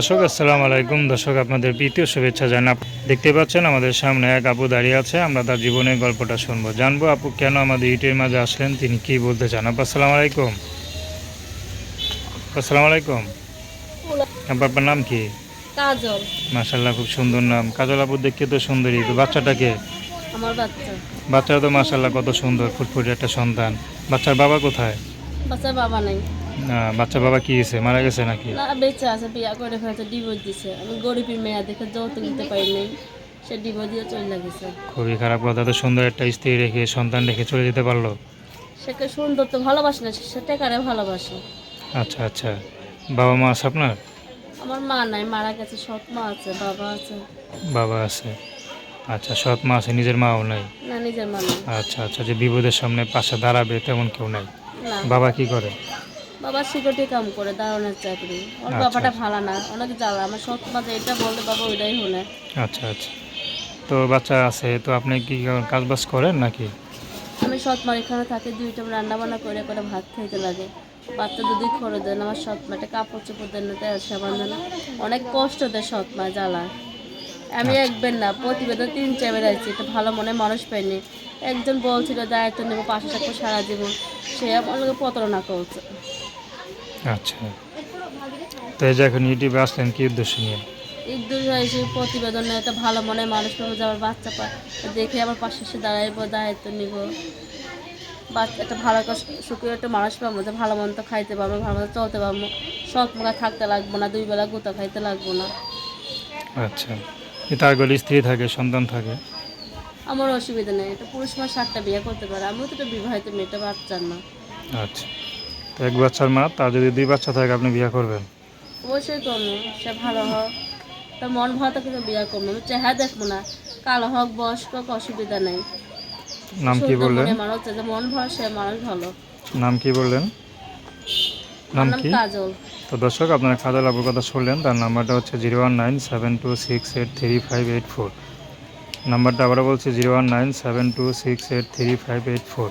দর্শক আসসালামু আলাইকুম। দর্শক আপনাদের প্রীতীয় শুভেচ্ছা জানাব দেখতে পাচ্ছেন আমাদের সামনে এক আপু দাঁড়িয়ে আছে। আমরা তার জীবনের গল্পটা শুনব। জানব আপু কেন আমাদের ইটের মাঝে আসলেন? তিনি কি বলতে চান? আপু আসসালামু আলাইকুম। আসসালামু আলাইকুম। আপু আপনার নাম কি? কাজল। মাশাল্লাহ খুব সুন্দর নাম। কাজল আপু দেখতে তো সুন্দরী তো বাচ্চাটাকে? আমার বাচ্চা। বাচ্চাটা তো মাশাল্লাহ কত সুন্দর ফুটফুটে একটা সন্তান। বাচ্চার বাবা কোথায়? বাচ্চার বাবা নাই। না বাচ্চার বাবা কি হয়েছে? মারা গেছে নাকি? না বেঁচে আছে বিয়া করে ফেলছে ডিভোর্স দিছে। আমি গরিবের মেয়া দেখে যৌতুক নিতে পারি নাই। সে ডিভোর্স দিয়ে চলে লাগেছে খুবই খারাপ কথা তো সুন্দর একটা স্ত্রী রেখে সন্তান রেখে চলে যেতে পারল। সেকে সুন্দর তো ভালোবাসে না সে টেকারে ভালোবাসে। আচ্ছা আচ্ছা। বাবা মা আছে আপনার? আমার মা নাই মারা গেছে সৎ মা আছে বাবা আছে। বাবা আছে। আচ্ছা সৎ মা আছে নিজের মাও নাই? না নিজের মা নাই। আচ্ছা আচ্ছা যে বিপদের সামনে পাশে দাঁড়াবে তেমন কেউ নাই। বাবা কি করে? বাবা সিকিউরিটি কাম করে দারোয়ানের চাকরি। ওর আচ্ছা, বাবাটা আচ্ছা। ভালো না অনেক জ্বালা। আমার সৎ মা যেটা বললে বাবা ওইটাই হলে। আচ্ছা আচ্ছা। তো বাচ্চা আছে তো আপনি কি কাজ বাজ করেন নাকি? আমি সৎ মার এখানে থাকি দুইটা রান্না বান্না করে করে ভাত খাইতে লাগে। বাচ্চা দুধই খরে দেন আমার সৎ মাটা কাপড় চোপড় দেন না তেল সাবান দেন অনেক কষ্ট দেয় সৎ মা জ্বালা। আমি একবার না প্রতিবেদন তিন চার আছি তো ভালো মনে মানুষ পাইনি একজন বলছিল দায়িত্ব নেব পাশে থাকব সারা জীবন। সে আমার লোক প্রতারণা করছে। আচ্ছা। তো এই যে এখন ইউটিউবে আসলেন কি উদ্দেশ্য নিয়ে? দুই এসে প্রতিবেদনে একটা ভালো মনে মানুষ পাবো যে আমার বাচ্চা পা দেখে আমার পাশে এসে দাঁড়াইবো দায়িত্ব নিব। বাচ্চা একটা ভালো সুখী একটা মানুষ পাবো যে ভালো মন্দ খাইতে পারব ভালো মন্দ চলতে পারব। সৎ মুখে থাকতে লাগবো না দুই বেলা গুতা খাইতে লাগবো না। আচ্ছা। তার গলি স্ত্রী থাকে সন্তান থাকে? আমার অসুবিধা নেই এটা পুরুষ মাস সাতটা বিয়ে করতে পারে আমিও তো একটা বিবাহিত মেয়েটা বাচ্চার না আচ্ছা। তো এক বাচ্চার মা তার যদি দুই বাচ্চা থাকে আপনি বিয়ে করবেন? অবশ্যই করব সে ভালো হোক। তার মন ভালো থাকে তো বিয়ে করব আমি চেহারা দেখব না। কালো হোক বয়স্ক হোক অসুবিধা নেই। নাম কি বললেন? মানুষ যে মন ভালো সে মানুষ ভালো। নাম কি বললেন? নাম কি? কাজল। তো দর্শক আপনারা খাদাল আবুর কথা শুনলেন তার নাম্বারটা হচ্ছে zero one nine seven two six eight three five eight four. নাম্বারটা আবারও বলছি zero one nine seven two six eight three five eight four.